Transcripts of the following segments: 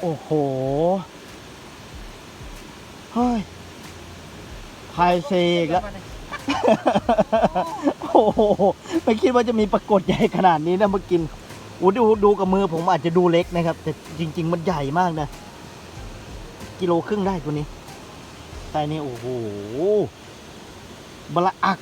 โอ้โห เฮ้ยพายเซอีกแล้ว โอ้โห ไม่คิดว่าจะมีปรากฏใหญ่ขนาดนี้นะมากินอู้ดูดูกับมือผมอาจจะดูเล็กนะครับ แต่จริง ๆ มันใหญ่มากนะ กิโลครึ่งได้ตัวนี้แต่นี่โอ้โหบละอัก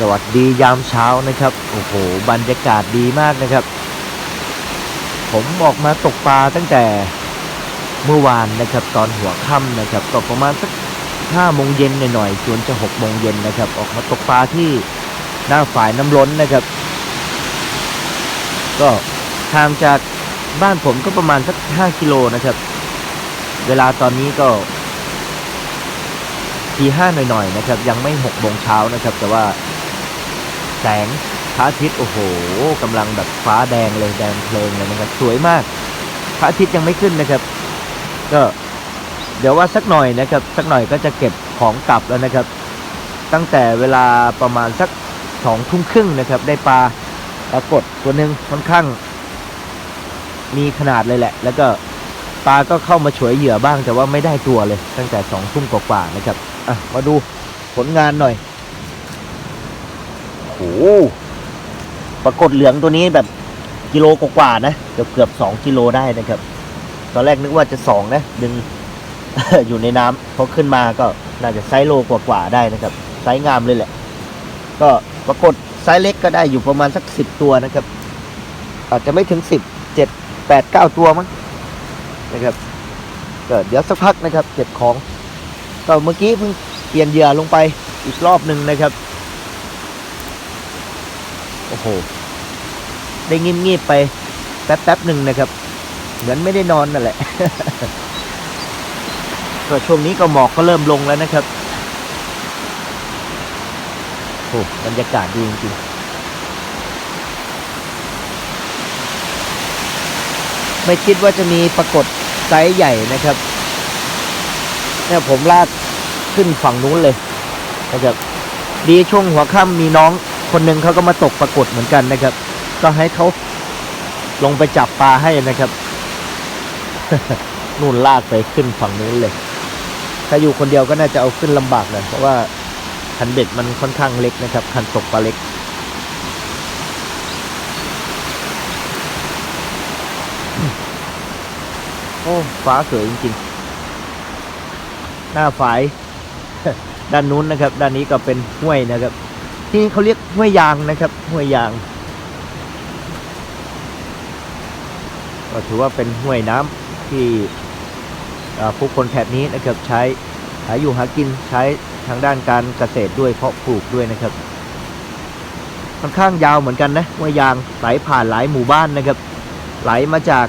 สวัสดียามเช้านะครับ โอ้โห บรรยากาศดีมากนะครับ ผมออกมาตกปลาตั้งแต่เมื่อวานนะครับ ตอนหัวค่ำนะครับตกประมาณสักห้าโมงเย็นหน่อยๆจนจะหกโมงเย็นนะครับ ออกมาตกปลาที่หน้าฝ่ายน้ำล้นนะครับ ก็ห่างจากบ้านผมก็ประมาณสักห้ากิโลนะครับ เวลาตอนนี้ก็ทีห้าหน่อยๆนะครับ ยังไม่หกโมงเช้านะครับ แต่ว่า แสงพระอาทิตย์โอ้โหกำลังแบบฟ้าแดงเลยแดงเพลิงเลยนะครับสวยมาก พระอาทิตย์ยังไม่ขึ้นนะครับ ก็เดี๋ยวว่าสักหน่อยนะครับ สักหน่อยก็จะเก็บของกลับแล้วนะครับ ตั้งแต่เวลาประมาณสักสองทุ่มครึ่งนะครับ ได้ปลาปรากฏตัวหนึ่งค่อนข้าง มีขนาดเลยแหละ แล้วก็ปลาก็เข้ามาฉวยเหยื่อบ้างแต่ว่าไม่ได้ตัวเลย ตั้งแต่สองทุ่มกว่าๆนะครับอะมาดูผลงานหน่อย ปรากฏเหลืองตัวนี้แบบกิโลกว่าๆนะเกือบเกือบสองกิโลได้นะครับ ตอนแรกนึกว่าจะสองนะดึงอยู่ในน้ำพอขึ้นมาก็น่าจะไซส์โลกว่าๆได้นะครับ ไซส์งามเลยแหละ ก็ปรากฏไซส์เล็กก็ได้อยู่ประมาณสักสิบตัวนะครับ อาจจะไม่ถึงสิบเจ็ดแปดเก้าตัวมั้งนะครับก็เดี๋ยวสักพักนะครับ เก็บของก็เมื่อกี้เพิ่งเปลี่ยนเหยื่อลงไปอีกรอบหนึ่งนะครับ อ้โห ได้งีบงีบๆไปแป๊บแป๊บๆหนึ่งนะครับ เหมือนไม่ได้นอนนั่นแหละก็ช่วงนี้ก็หมอกก็เริ่มลงแล้วนะครับโอ้บรรยากาศดีจริงๆ ไม่คิดว่าจะมีปรากฏไซส์ใหญ่นะครับเนี่ยผมลากขึ้นฝั่งนู้นเลยนะครับดีช่วงหัวค่ำมีน้อง คนหนึ่งเขาก็มาตกปรากฏเหมือนกันนะครับ ก็ให้เขาลงไปจับปลาให้นะครับ นู่นลากไปขึ้นฝั่งนู้นเลย ถ้าอยู่คนเดียวก็น่าจะเอาขึ้นลำบากหน่อยเพราะว่าคันเบ็ดมันค่อนข้างเล็กนะครับ คันตกปลาเล็ก โอ้ฟ้าสวยจริงๆ หน้าฝาย ด้านนู้นนะครับ ด้านนี้ก็เป็นห้วยนะครับ ที่นี่เขาเรียกห้วยยางนะครับห้วยยาง ก็ถือว่าเป็นห้วยน้ำที่ผู้คนแถบนี้นะครับใช้หาอยู่หากินใช้ทางด้านการเกษตรด้วยเพาะปลูกด้วยนะครับค่อนข้างยาวเหมือนกันนะห้วยยางไหลผ่านหลายหมู่บ้านนะครับ ไหลมาจาก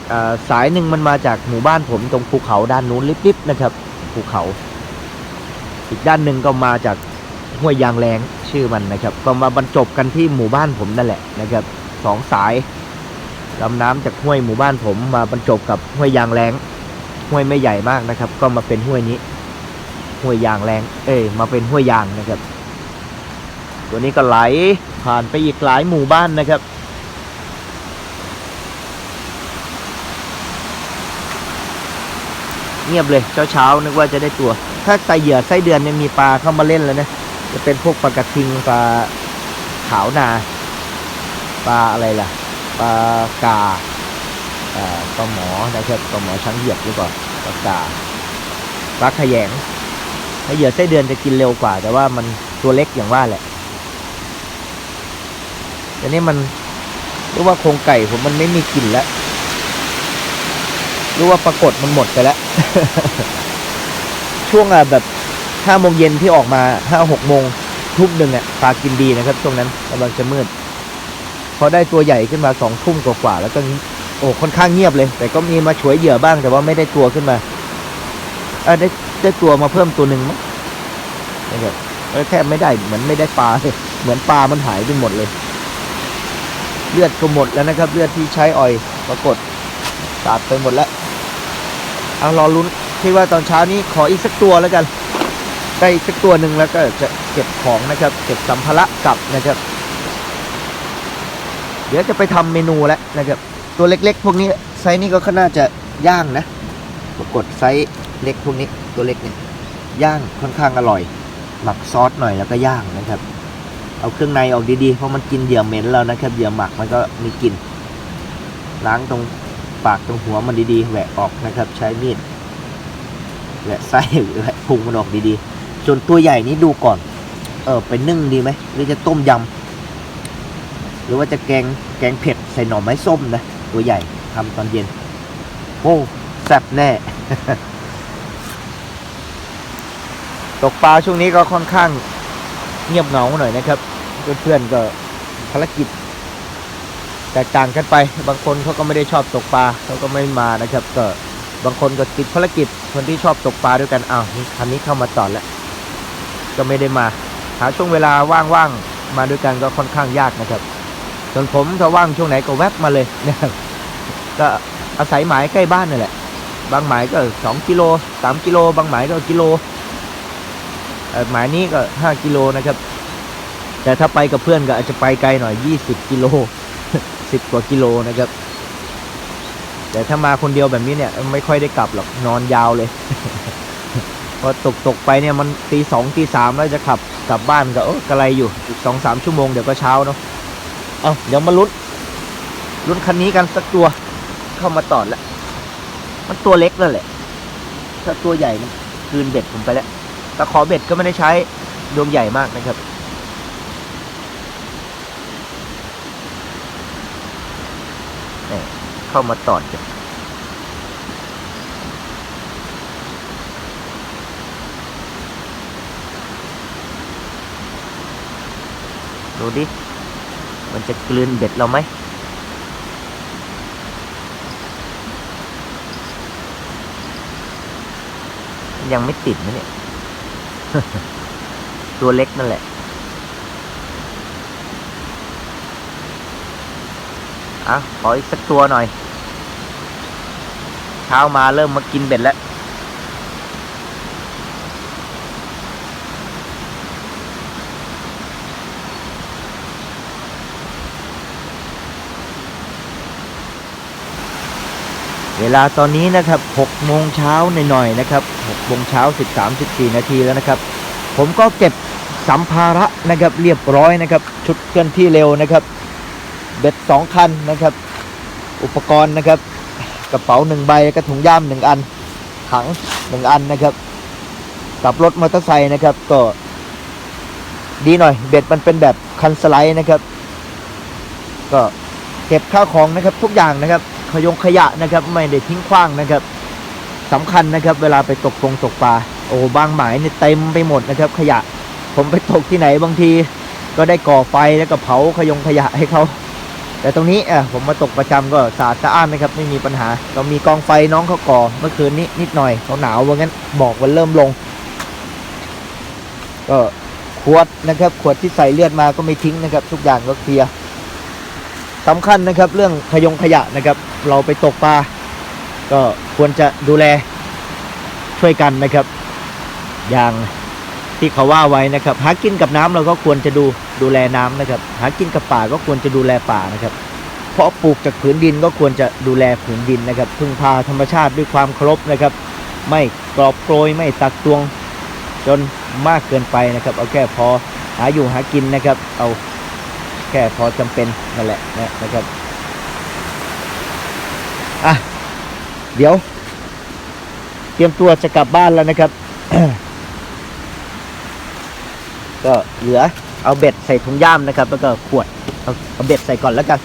สายหนึ่งมันมาจากหมู่บ้านผมตรงภูเขาด้านนู้นลิบๆนะครับภูเขา อีกด้านหนึ่งก็มาจากห้วยยางแรง ชื่อมันนะครับ ก็มาบรรจบกันที่หมู่บ้านผมนั่นแหละนะครับสองสายลำน้ำจากห้วยหมู่บ้านผมมาบรรจบกับห้วยยางแรงห้วยไม่ใหญ่มากนะครับ ก็มาเป็นห้วยนี้ ห้วยยางแรง เอ้ยมาเป็นห้วยยางนะครับ ตัวนี้ก็ไหลผ่านไปอีกหลายหมู่บ้านนะครับเงียบเลยเช้าเช้าๆนึกว่าจะได้ตัว ถ้าใส่เหยื่อไส้เดือนเนี่ยมีปลาเข้ามาเล่นแล้วนะ จะเป็นพวกปลากระทิงปลาขาวนาปลาอะไรล่ะปลากาปลาหมอนะครับปลาหมอช้างเหยียบหรือเปล่าปลากาปลาขยงถ้าเหยื่อไส้เดือนจะกินเร็วกว่า แต่ว่ามันตัวเล็กอย่างว่าแหละแต่นี่มันรู้ว่าโครงไก่ผมมันไม่มีกลิ่นแล้วรู้ว่าปรากฏมันหมดไปแล้ว ช่วงอะแบบ ห้าโมงเย็นที่ออกมาห้าหกโมงทุ่มหนึ่งอะปลากินดีนะครับช่วงนั้นกำลังจะมืดพอได้ตัวใหญ่ขึ้นมาสองทุ่มกว่าๆแล้วก็โอ้ค่อนข้างเงียบเลย แต่ก็มีมาฉวยเหยื่อบ้างแต่ว่าไม่ได้ตัวขึ้นมาเออได้ได้ตัวมาเพิ่มตัวหนึ่งมั้งนะครับเอแค่ไม่ได้เหมือนไม่ได้ปลาเลยเหมือนปลามันหายไปหมดเลย เลือดก็หมดแล้วนะครับ เลือดที่ใช้อ่อยปรากฏสาดไปหมดแล้วเอารอลุ้นคิดว่าตอนเช้านี้ขออีกสักตัวแล้วกัน ได้สักตัวหนึ่งแล้วก็จะเก็บของนะครับ เก็บสัมภาระกลับนะครับ เดี๋ยวจะไปทำเมนูแล้วนะครับ ตัวเล็กๆ พวกนี้ไซส์นี้ก็น่าจะย่างนะปรากฏไซส์เล็กพวกนี้ตัวเล็กเนี่ยย่างค่อนข้างอร่อย หมักซอสหน่อยแล้วก็ย่างนะครับ เอาเครื่องในออกดีๆเพราะมันกินเหยื่อเหม็นแล้วนะครับเหยื่อหมักมันก็มีกลิ่นล้างตรงปากตรงหัวมันดีๆแหวะออกนะครับ ใช้มีดแหวะไส้แหวะพุงมันออกดีๆ ส่วนตัวใหญ่นี้ดูก่อน เออไปนึ่งดีไหมหรือจะต้มยำหรือว่าจะแกงแกงเผ็ดใส่หน่อไม้ส้มนะตัวใหญ่ทำตอนเย็นโอ้แซ่บแน่ ตกปลาช่วงนี้ก็ค่อนข้างเงียบเหงาหน่อยนะครับ เพื่อนๆก็ภารกิจแตกต่างกันไป บางคนเขาก็ไม่ได้ชอบตกปลาเขาก็ไม่มานะครับ ก็บางคนก็ติดภารกิจคนที่ชอบตกปลาด้วยกันอ้าวนี่คันนี้เข้ามาต่อแล้ว ก็ไม่ได้มา หาช่วงเวลาว่างๆมาด้วยกันก็ค่อนข้างยากนะครับ ส่วนผมถ้าว่างช่วงไหนก็แวบมาเลยนะครับก็อาศัยหมายใกล้บ้านนี่แหละ บางหมายก็สองกิโลสามกิโล บางหมายก็กิโลหมายนี้ก็ห้ากิโลนะครับ แต่ถ้าไปกับเพื่อนก็อาจจะไปไกลหน่อยยี่สิบกิโลสิบกว่ากิโลนะครับ แต่ถ้ามาคนเดียวแบบนี้เนี่ย ไม่ค่อยได้กลับหรอกนอนยาวเลย อตกตกไปเนี่ยมันตีสองตีสามแล้วจะขับกลับบ้านก็เออกระไรอยู่อีกสองสามชั่วโมงเดี๋ยวก็เช้าเนาะเอาเดี๋ยวมาลุ้นลุ้นคันนี้กันสักตัวเข้ามาตอดแล้ว มันตัวเล็กนั่นแหละ ถ้าตัวใหญ่มันคืนเบ็ดผมไปแล้วตะขอเบ็ดก็ไม่ได้ใช้ดวงใหญ่มากนะครับเข้ามาตอดกั ดูดิ มันจะกลืนเบ็ดเราไหม ยังไม่ติดนะเนี่ย ตัวเล็กนั่นแหละ อะ ขออีกสักตัวหน่อย เช้ามาเริ่มมากินเบ็ดแล้ว เวลาตอนนี้นะครับ6โมงเช้าหน่อยๆนะครับ6โมงเช้า 13 14 นาทีแล้วนะครับ ผมก็เก็บสัมภาระนะครับเรียบร้อยนะครับ ชุดเคลื่อนที่เร็วนะครับ เบ็ดสองคันนะครับ อุปกรณ์นะครับ กระเป๋าหนึ่งใบกระถุงย่ามหนึ่งอัน ถังหนึ่งอันนะครับ กับรถมอเตอร์ไซค์นะครับก็ดีหน่อย เบ็ดมันเป็นแบบคันสไลด์นะครับ ก็เก็บข้าวของนะครับทุกอย่างนะครับ ขยงขยะนะครับ ไม่ได้ทิ้งขว้างนะครับสำคัญนะครับเวลาไปตกปงตกปลาโอ้บางหมายเนี่ยเต็มไปหมดนะครับ ขยะผมไปตกที่ไหนบางที ก็ได้ก่อไฟแล้วก็เผาขยงขยะให้เขาแต่ตรงนี้เออผมมาตกประจำก็สะอาดสะอ้านนะครับไม่มีปัญหาเรามีกองไฟน้องเขาก่อเมื่อคืนนี้นิดหน่อยเขาหนาวว่างั้นบอกวันเริ่มลง ก็ขวดนะครับ ขวดที่ใส่เลือดมาก็ไม่ทิ้งนะครับ ทุกอย่างก็เคลียร์ สำคัญนะครับ เรื่องขยงขยะนะครับ เราไปตกปลาก็ควรจะดูแลช่วยกันนะครับ อย่างที่เขาว่าไว้นะครับ หากินกับน้ำเราก็ควรจะดูดูแลน้ำนะครับ หากินกับป่าก็ควรจะดูแลป่านะครับ เพราะปลูกจากผืนดินก็ควรจะดูแลผืนดินนะครับ พึ่งพาธรรมชาติด้วยความเคารพนะครับ ไม่กรอบโปรยไม่ตักตวงจนมากเกินไปนะครับ เอาแค่พอหาอยู่หากินนะครับ เอา ค่พอจำเป็นนั่นแหละนะนะครับอะเดี๋ยว เตรียมตัวจะกลับบ้านแล้วนะครับ ก็เหลือเอาเบ็ดใส่ถุงย่ามนะครับ แล้วก็ขวดเอาเอาเบ็ดใส่ก่อนแล้วกัน